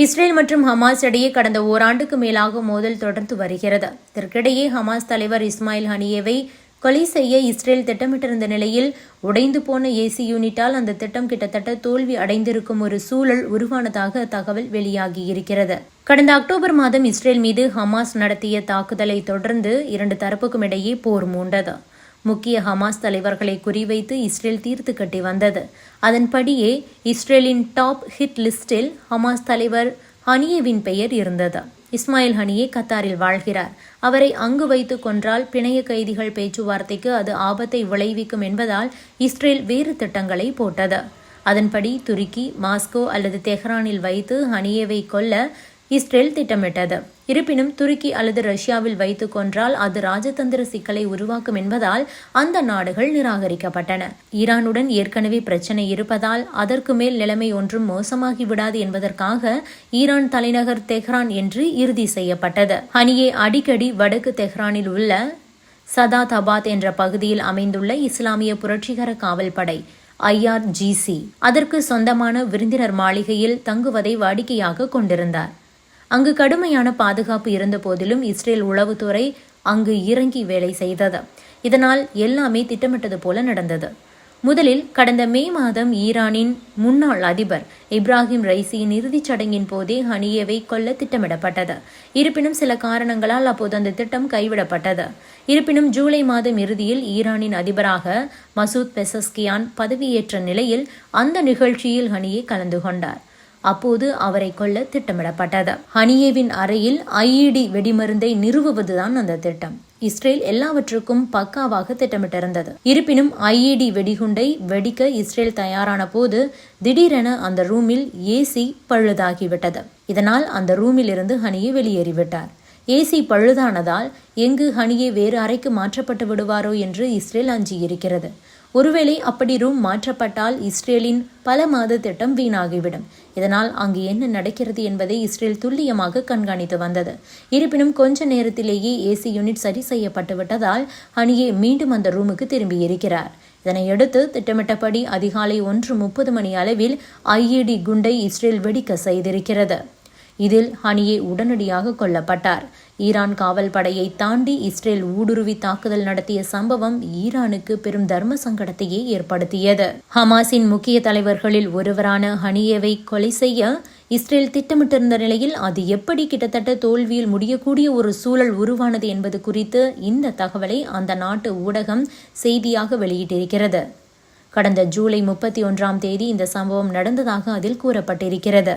Israel மற்றும் Hamas இடையே கடந்த ஓராண்டுக்கு மேலாக மோதல் தொடர்ந்து வருகிறது. இதற்கிடையே ஹமாஸ் தலைவர் இஸ்மாயில் ஹனியேவை கொலை செய்ய இஸ்ரேல் திட்டமிட்டிருந்த நிலையில் உடைந்து போன ஏசி யூனிட்டால் அந்த திட்டம் கிட்டத்தட்ட தோல்வி அடைந்திருக்கும் ஒரு சூழல் உருவானதாக தகவல் வெளியாகியிருக்கிறது. கடந்த அக்டோபர் மாதம் இஸ்ரேல் மீது ஹமாஸ் நடத்திய தாக்குதலை தொடர்ந்து இரண்டு தரப்புக்கும் இடையே போர் மூண்டது. முக்கிய ஹமாஸ் தலைவர்களை குறிவைத்து இஸ்ரேல் தீர்த்து கட்டி வந்தது. அதன்படியே இஸ்ரேலின் டாப் ஹிட் லிஸ்டில் ஹமாஸ் தலைவர் ஹனியேவின் பெயர் இருந்தது. இஸ்மாயில் ஹனியே கத்தாரில் வாழ்கிறார். அவரை அங்கு வைத்து கொன்றால் பிணைய கைதிகள் பேச்சுவார்த்தைக்கு அது ஆபத்தை விளைவிக்கும் என்பதால் இஸ்ரேல் வேறு திட்டங்களை போட்டது. அதன்படி துருக்கி மாஸ்கோ அல்லது தெஹ்ரானில் வைத்து ஹனியேவை கொல்ல இஸ்ரேல் திட்டமிட்டது. இருப்பினும் துருக்கி அல்லது ரஷ்யாவில் வைத்து கொன்றால் அது ராஜதந்திர சிக்கலை உருவாக்கும் என்பதால் அந்த நாடுகள் நிராகரிக்கப்பட்டன. ஈரானுடன் ஏற்கனவே பிரச்சனை இருப்பதால் அதற்கு மேல் நிலைமை ஒன்றும் மோசமாகி விடாது என்பதற்காக ஈரான் தலைநகர் தெஹ்ரான் என்று இறுதி செய்யப்பட்டது. ஹனியே அடிக்கடி வடக்கு தெஹ்ரானில் உள்ள சதாதாபாத் என்ற பகுதியில் அமைந்துள்ள இஸ்லாமிய புரட்சிகர காவல்படை ஐஆர்ஜிசி அதற்கு சொந்தமான விருந்தினர் மாளிகையில் தங்குவதை வாடிக்கையாக கொண்டிருந்தார். அங்கு கடுமையான பாதுகாப்பு இருந்த போதிலும் இஸ்ரேல் உளவுத்துறை அங்கு இறங்கி வேலை செய்தது. இதனால் எல்லாமே திட்டமிட்டது போல நடந்தது. முதலில் கடந்த மே மாதம் ஈரானின் முன்னாள் அதிபர் இப்ராஹிம் ரைசியின் இறுதிச் சடங்கின் போதே ஹனியேவை கொல்ல திட்டமிடப்பட்டது. இருப்பினும் சில காரணங்களால் அப்போது அந்த திட்டம் கைவிடப்பட்டது. இருப்பினும் ஜூலை மாதம் இறுதியில் ஈரானின் அதிபராக மசூத் பெசஸ்கியான் பதவியேற்ற நிலையில் அந்த நிகழ்ச்சியில் ஹனியே கலந்து கொண்டார். அப்போது அவரை கொல்ல திட்டமிடப்பட்டது. ஹனியேவின் அறையில் ஐஇடி வெடிமருந்தை நிறுவுவதுதான் அந்த திட்டம். இஸ்ரேல் எல்லாவற்றுக்கும் பக்காவாக திட்டமிட்டிருந்தது. இருப்பினும் ஐஇடி வெடிகுண்டை வெடிக்க இஸ்ரேல் தயாரான போது திடீரென அந்த ரூமில் ஏசி பழுதாகிவிட்டது. இதனால் அந்த ரூமில் இருந்து ஹனியை வெளியேறிவிட்டார். ஏசி பழுதானதால் எங்கு ஹனியே வேறு அறைக்கு மாற்றப்பட்டு விடுவாரோ என்று இஸ்ரேல் அஞ்சியிருக்கிறது. ஒருவேளை அப்படி ரூம் மாற்றப்பட்டால் இஸ்ரேலின் பல மாத திட்டம் வீணாகிவிடும். இதனால் அங்கு என்ன நடக்கிறது என்பதை இஸ்ரேல் துல்லியமாக கண்காணித்து வந்தது. இருப்பினும் கொஞ்ச நேரத்திலேயே ஏசி யூனிட் சரி செய்யப்பட்டு விட்டதால் ஹனியே மீண்டும் அந்த ரூமுக்கு திரும்பி இருக்கிறார். இதனையடுத்து திட்டமிட்டபடி அதிகாலை ஒன்று முப்பது மணி அளவில் ஐஇடி குண்டை இஸ்ரேல் வெடிக்க செய்திருக்கிறது. இதில் ஹனியே உடனடியாக கொல்லப்பட்டார். ஈரான் காவல் படையை தாண்டி இஸ்ரேல் ஊடுருவி தாக்குதல் நடத்திய சம்பவம் ஈரானுக்கு பெரும் தர்ம சங்கடத்தையே ஏற்படுத்தியது. ஹமாஸின் முக்கிய தலைவர்களில் ஒருவரான ஹனியேவை கொலை செய்ய இஸ்ரேல் திட்டமிட்டிருந்த நிலையில் அது எப்படி கிட்டத்தட்ட தோல்வியில் முடியக்கூடிய ஒரு சூழல் உருவானது என்பது குறித்து இந்த தகவலை அந்த நாட்டு ஊடகம் செய்தியாக வெளியிட்டிருக்கிறது. கடந்த ஜூலை முப்பத்தி ஒன்றாம் தேதி இந்த சம்பவம் நடந்ததாக அதில் கூறப்பட்டிருக்கிறது.